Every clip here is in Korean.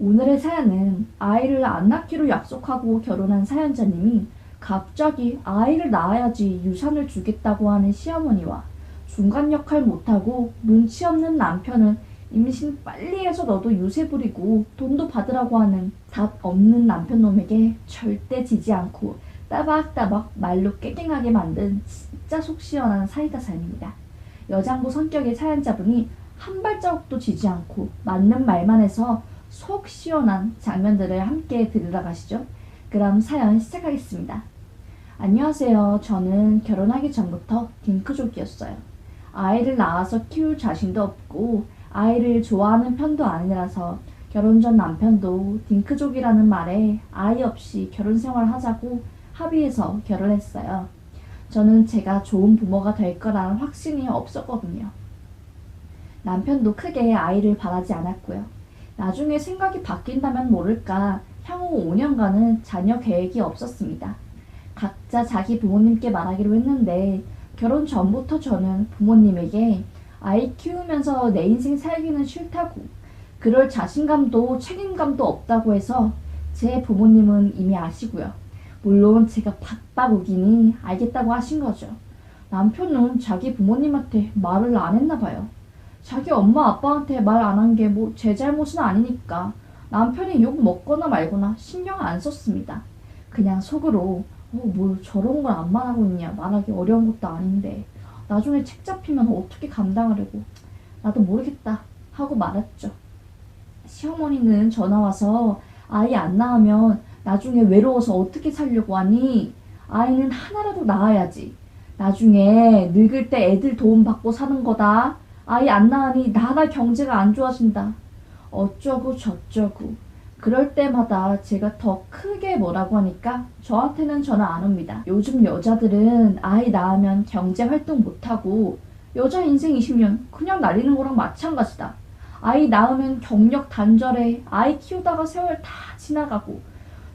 오늘의 사연은 아이를 안 낳기로 약속하고 결혼한 사연자님이 갑자기 아이를 낳아야지 유산을 주겠다고 하는 시어머니와 중간 역할 못하고 눈치 없는 남편은 임신 빨리 해서 너도 유세 부리고 돈도 받으라고 하는 답 없는 남편 놈에게 절대 지지 않고 따박따박 말로 깨갱하게 만든 진짜 속 시원한 사이다 사연입니다. 여장부 성격의 사연자분이 한 발자국도 지지 않고 맞는 말만 해서 속 시원한 장면들을 함께 들으러 가시죠. 그럼 사연 시작하겠습니다. 안녕하세요. 저는 결혼하기 전부터 딩크족이었어요. 아이를 낳아서 키울 자신도 없고 아이를 좋아하는 편도 아니라서 결혼 전 남편도 딩크족이라는 말에 아이 없이 결혼 생활 하자고 합의해서 결혼했어요. 저는 제가 좋은 부모가 될 거라는 확신이 없었거든요. 남편도 크게 아이를 바라지 않았고요. 나중에 생각이 바뀐다면 모를까 향후 5년간은 자녀 계획이 없었습니다. 각자 자기 부모님께 말하기로 했는데 결혼 전부터 저는 부모님에게 아이 키우면서 내 인생 살기는 싫다고 그럴 자신감도 책임감도 없다고 해서 제 부모님은 이미 아시고요. 물론 제가 박박 우기니 알겠다고 하신 거죠. 남편은 자기 부모님한테 말을 안 했나 봐요. 자기 엄마 아빠한테 말 안 한 게 뭐 제 잘못은 아니니까 남편이 욕 먹거나 말거나 신경 안 썼습니다. 그냥 속으로 어뭐 저런 걸 안 말하고 있냐 말하기 어려운 것도 아닌데 나중에 책 잡히면 어떻게 감당하려고 나도 모르겠다 하고 말았죠. 시어머니는 전화 와서 아이 안 낳으면 나중에 외로워서 어떻게 살려고 하니 아이는 하나라도 낳아야지. 나중에 늙을 때 애들 도움 받고 사는 거다. 아이 안 낳으니 나나 경제가 안 좋아진다. 어쩌고 저쩌고. 그럴 때마다 제가 더 크게 뭐라고 하니까 저한테는 전화 안 옵니다. 요즘 여자들은 아이 낳으면 경제 활동 못하고 여자 인생 20년 그냥 날리는 거랑 마찬가지다. 아이 낳으면 경력 단절해 아이 키우다가 세월 다 지나가고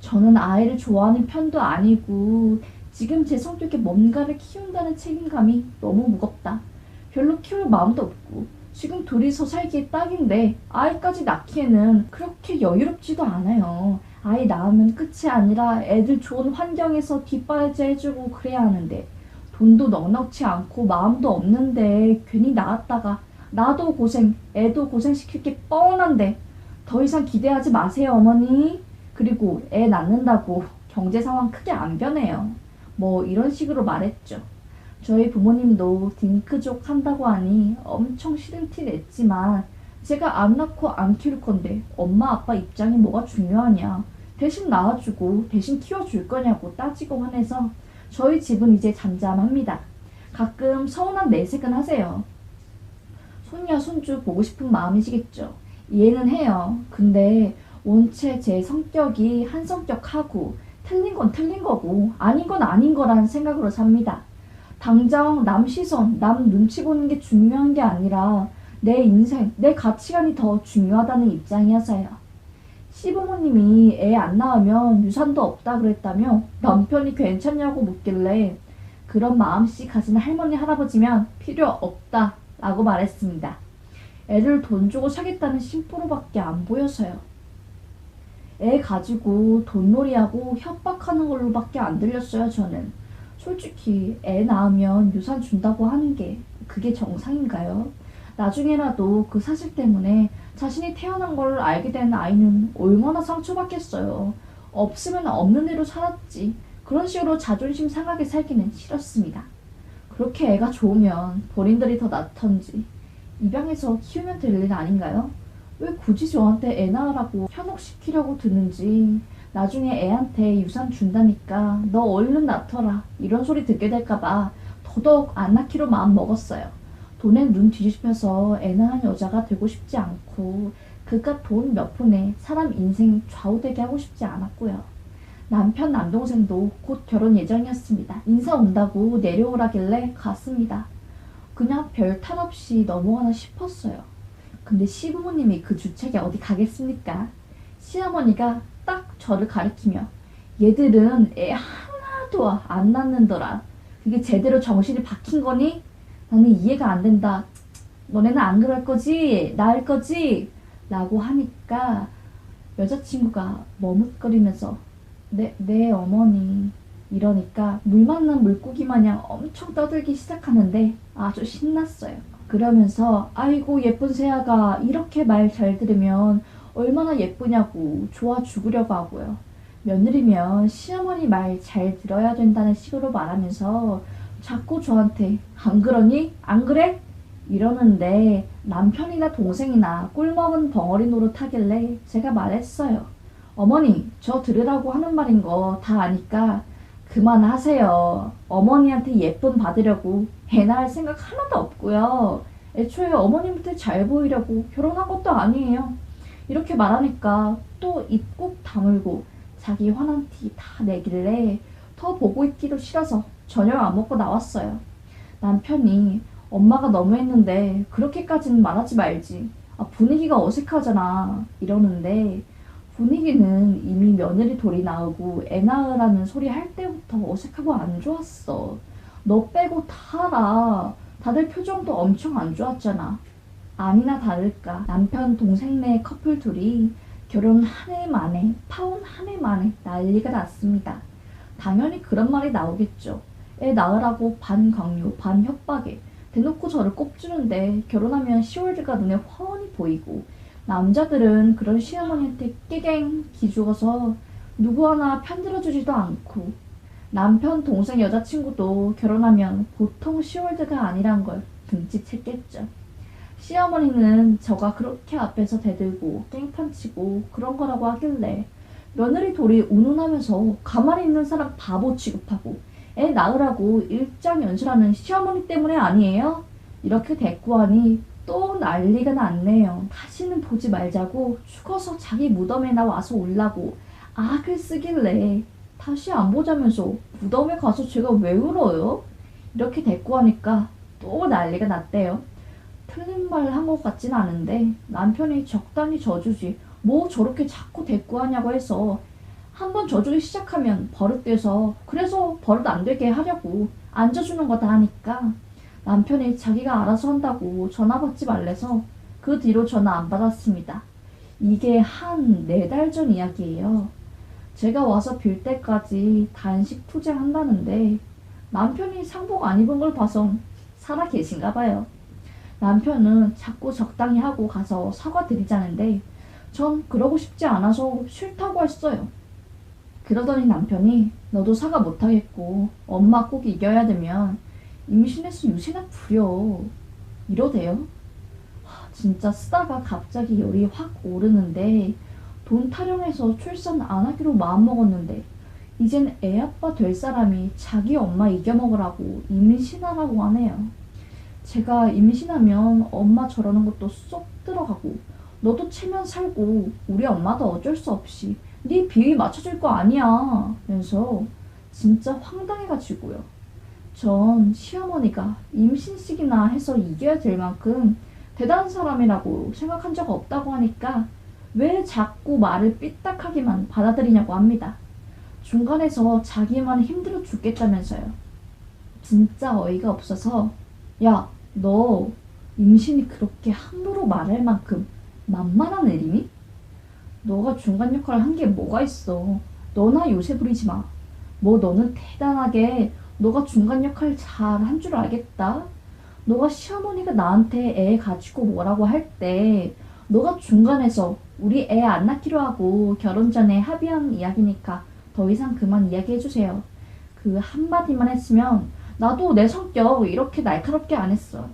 저는 아이를 좋아하는 편도 아니고 지금 제 성격에 뭔가를 키운다는 책임감이 너무 무겁다. 별로 키울 마음도 없고 지금 둘이서 살기에 딱인데 아이까지 낳기에는 그렇게 여유롭지도 않아요. 아이 낳으면 끝이 아니라 애들 좋은 환경에서 뒷바라지 해주고 그래야 하는데 돈도 넉넉치 않고 마음도 없는데 괜히 낳았다가 나도 고생, 애도 고생시킬 게 뻔한데 더 이상 기대하지 마세요 어머니. 그리고 애 낳는다고 경제 상황 크게 안 변해요. 뭐 이런 식으로 말했죠. 저희 부모님도 딩크족 한다고 하니 엄청 싫은 티 냈지만 제가 안 낳고 안 키울 건데 엄마 아빠 입장이 뭐가 중요하냐. 대신 낳아주고 대신 키워줄 거냐고 따지고만 해서 저희 집은 이제 잠잠합니다. 가끔 서운한 내색은 하세요. 손녀 손주 보고 싶은 마음이시겠죠. 이해는 해요. 근데 원체 제 성격이 한 성격하고 틀린 건 틀린 거고 아닌 건 아닌 거라는 생각으로 삽니다. 당장 남 시선, 남 눈치 보는 게 중요한 게 아니라 내 인생, 내 가치관이 더 중요하다는 입장이어서요. 시부모님이 애 안 낳으면 유산도 없다 그랬다며 남편이 괜찮냐고 묻길래 그런 마음씨 가진 할머니 할아버지면 필요 없다 라고 말했습니다. 애를 돈 주고 사겠다는 심부로밖에 안 보여서요. 애 가지고 돈놀이하고 협박하는 걸로밖에 안 들렸어요 저는. 솔직히 애 낳으면 유산 준다고 하는 게 그게 정상인가요? 나중에라도 그 사실 때문에 자신이 태어난 걸 알게 된 아이는 얼마나 상처받겠어요. 없으면 없는 대로 살았지. 그런 식으로 자존심 상하게 살기는 싫었습니다. 그렇게 애가 좋으면 본인들이 더 낫던지 입양해서 키우면 될 일 아닌가요? 왜 굳이 저한테 애 낳으라고 현혹시키려고 드는지 나중에 애한테 유산 준다니까 너 얼른 낳더라 이런 소리 듣게 될까봐 더더욱 안 낳기로 마음 먹었어요. 돈에 눈 뒤집혀서 애 낳은 여자가 되고 싶지 않고 그깟 돈 몇 푼에 사람 인생 좌우되게 하고 싶지 않았고요. 남편 남동생도 곧 결혼 예정이었습니다. 인사 온다고 내려오라길래 갔습니다. 그냥 별 탈 없이 넘어가나 싶었어요. 근데 시부모님이 그 주책에 어디 가겠습니까? 시어머니가 딱 저를 가리키며 얘들은 애 하나도 안 낳는더라. 그게 제대로 정신이 박힌 거니? 나는 이해가 안 된다. 너네는 안 그럴 거지? 낳을 거지? 라고 하니까 여자친구가 머뭇거리면서 네, 네 어머니 이러니까 물 만난 물고기 마냥 엄청 떠들기 시작하는데 아주 신났어요. 그러면서 아이고 예쁜 새아가 이렇게 말 잘 들으면 얼마나 예쁘냐고 좋아 죽으려고 하고요. 며느리면 시어머니 말 잘 들어야 된다는 식으로 말하면서 자꾸 저한테 안 그러니? 안 그래? 이러는데 남편이나 동생이나 꿀먹은 벙어리 노릇하길래 제가 말했어요. 어머니, 저 들으라고 하는 말인 거 다 아니까 그만하세요. 어머니한테 예쁨 받으려고 애 낳을 생각 하나도 없고요. 애초에 어머님한테 잘 보이려고 결혼한 것도 아니에요. 이렇게 말하니까 또입꾹 다물고 자기 화난 티 다 내길래 더 보고 있기도 싫어서 저녁 안 먹고 나왔어요. 남편이 엄마가 너무했는데 그렇게까지는 말하지 말지. 아, 분위기가 어색하잖아. 이러는데 분위기는 이미 며느리 돌이 나오고 애 낳으라는 소리 할 때부터 어색하고 안 좋았어. 너 빼고 다 알아. 다들 표정도 엄청 안 좋았잖아. 아니나 다를까 남편 동생 네 커플 둘이 결혼 한 해 만에 파혼 한 해 만에 난리가 났습니다. 당연히 그런 말이 나오겠죠. 애 낳으라고 반 강요 반 협박에 대놓고 저를 꼽주는데 결혼하면 시월드가 눈에 훤히 보이고 남자들은 그런 시어머니한테 깨갱 기죽어서 누구 하나 편들어주지도 않고 남편 동생 여자친구도 결혼하면 보통 시월드가 아니란 걸 눈치챘겠죠. 시어머니는 저가 그렇게 앞에서 대들고 깽판치고 그런 거라고 하길래 며느리 돌이 운운하면서 가만히 있는 사람 바보 취급하고 애 낳으라고 일장 연설하는 시어머니 때문에 아니에요? 이렇게 대꾸하니 또 난리가 났네요. 다시는 보지 말자고 죽어서 자기 무덤에 나 와서 올라고 악을 쓰길래 다시 안 보자면서 무덤에 가서 제가 왜 울어요? 이렇게 대꾸하니까 또 난리가 났대요. 틀린 말 한 것 같진 않은데 남편이 적당히 져주지 뭐 저렇게 자꾸 대꾸하냐고 해서 한번 져주기 시작하면 버릇돼서 그래서 버릇 안 되게 하려고 안 져주는 거다 하니까 남편이 자기가 알아서 한다고 전화 받지 말래서 그 뒤로 전화 안 받았습니다. 이게 한 네 달 전 이야기예요. 제가 와서 빌 때까지 단식 투쟁한다는데 남편이 상복 안 입은 걸 봐선 살아 계신가 봐요. 남편은 자꾸 적당히 하고 가서 사과드리자는데 전 그러고 싶지 않아서 싫다고 했어요. 그러더니 남편이 너도 사과 못하겠고 엄마 꼭 이겨야 되면 임신해서 유세나 부려 이러대요. 하, 진짜 쓰다가 갑자기 열이 확 오르는데 돈 타령해서 출산 안 하기로 마음먹었는데 이젠 애 아빠 될 사람이 자기 엄마 이겨먹으라고 임신하라고 하네요. 제가 임신하면 엄마 저러는 것도 쏙 들어가고 너도 체면 살고 우리 엄마도 어쩔 수 없이 네 비위 맞춰줄 거 아니야 면서 진짜 황당해가지고요. 전 시어머니가 임신식이나 해서 이겨야 될 만큼 대단한 사람이라고 생각한 적 없다고 하니까 왜 자꾸 말을 삐딱하게만 받아들이냐고 합니다. 중간에서 자기만 힘들어 죽겠다면서요. 진짜 어이가 없어서 야, 너 임신이 그렇게 함부로 말할 만큼 만만한 애리니? 너가 중간 역할을 한 게 뭐가 있어. 너나 요새 부리지 마. 뭐 너는 대단하게 너가 중간 역할 잘 한 줄 알겠다. 너가 시어머니가 나한테 애 가지고 뭐라고 할 때 너가 중간에서 우리 애 안 낳기로 하고 결혼 전에 합의한 이야기니까 더 이상 그만 이야기해 주세요. 그 한마디만 했으면 나도 내 성격 이렇게 날카롭게 안 했어.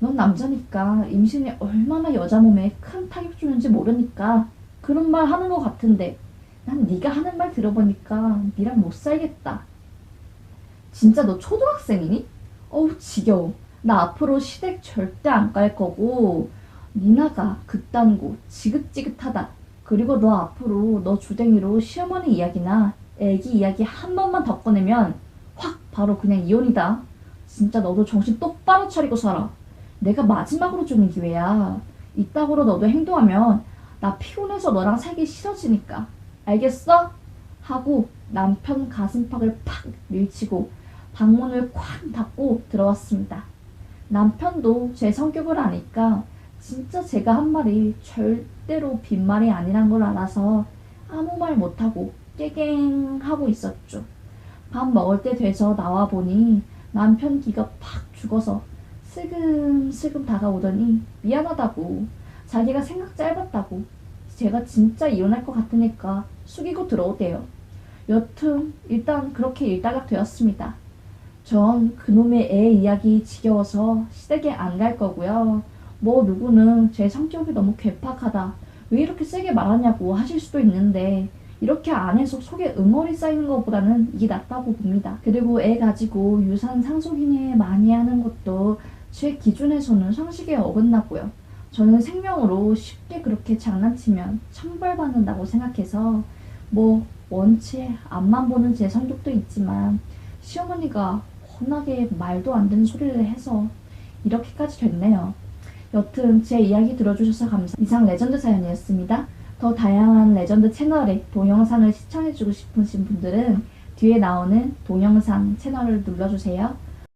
넌 남자니까 임신이 얼마나 여자 몸에 큰 타격 주는지 모르니까 그런 말 하는 것 같은데 난 네가 하는 말 들어보니까 니랑 못 살겠다. 진짜 너 초등학생이니? 어우 지겨워. 나 앞으로 시댁 절대 안 갈 거고 니나가 그딴 고 지긋지긋하다. 그리고 너 앞으로 너 주댕이로 시어머니 이야기나 애기 이야기 한 번만 더 꺼내면 확 바로 그냥 이혼이다. 진짜 너도 정신 똑바로 차리고 살아. 내가 마지막으로 주는 기회야. 이따구로 너도 행동하면 나 피곤해서 너랑 살기 싫어지니까. 알겠어? 하고 남편 가슴팍을 팍 밀치고 방문을 쾅 닫고 들어왔습니다. 남편도 제 성격을 아니까 진짜 제가 한 말이 절대로 빈말이 아니란 걸 알아서 아무 말 못하고 깨갱 하고 있었죠. 밥 먹을 때 돼서 나와 보니 남편 기가 팍 죽어서 슬금슬금 다가오더니 미안하다고 자기가 생각 짧았다고 제가 진짜 이혼할 것 같으니까 숙이고 들어오대요. 여튼 일단 그렇게 일단락 되었습니다. 전 그놈의 애 이야기 지겨워서 시댁에 안 갈 거고요. 뭐 누구는 제 성격이 너무 괴팍하다. 왜 이렇게 세게 말하냐고 하실 수도 있는데 이렇게 안에서 속에 응어리 쌓이는 것보다는 이게 낫다고 봅니다. 그리고 애 가지고 유산 상속인에 많이 하는 것도 제 기준에서는 상식에 어긋나고요. 저는 생명으로 쉽게 그렇게 장난치면 처벌받는다고 생각해서 뭐 원체 앞만 보는 제 성격도 있지만 시어머니가 워낙에 말도 안 되는 소리를 해서 이렇게까지 됐네요. 여튼 제 이야기 들어주셔서 감사. 이상 레전드 사연이었습니다. 더 다양한 레전드 채널의 동영상을 시청해주고 싶으신 분들은 뒤에 나오는 동영상 채널을 눌러주세요.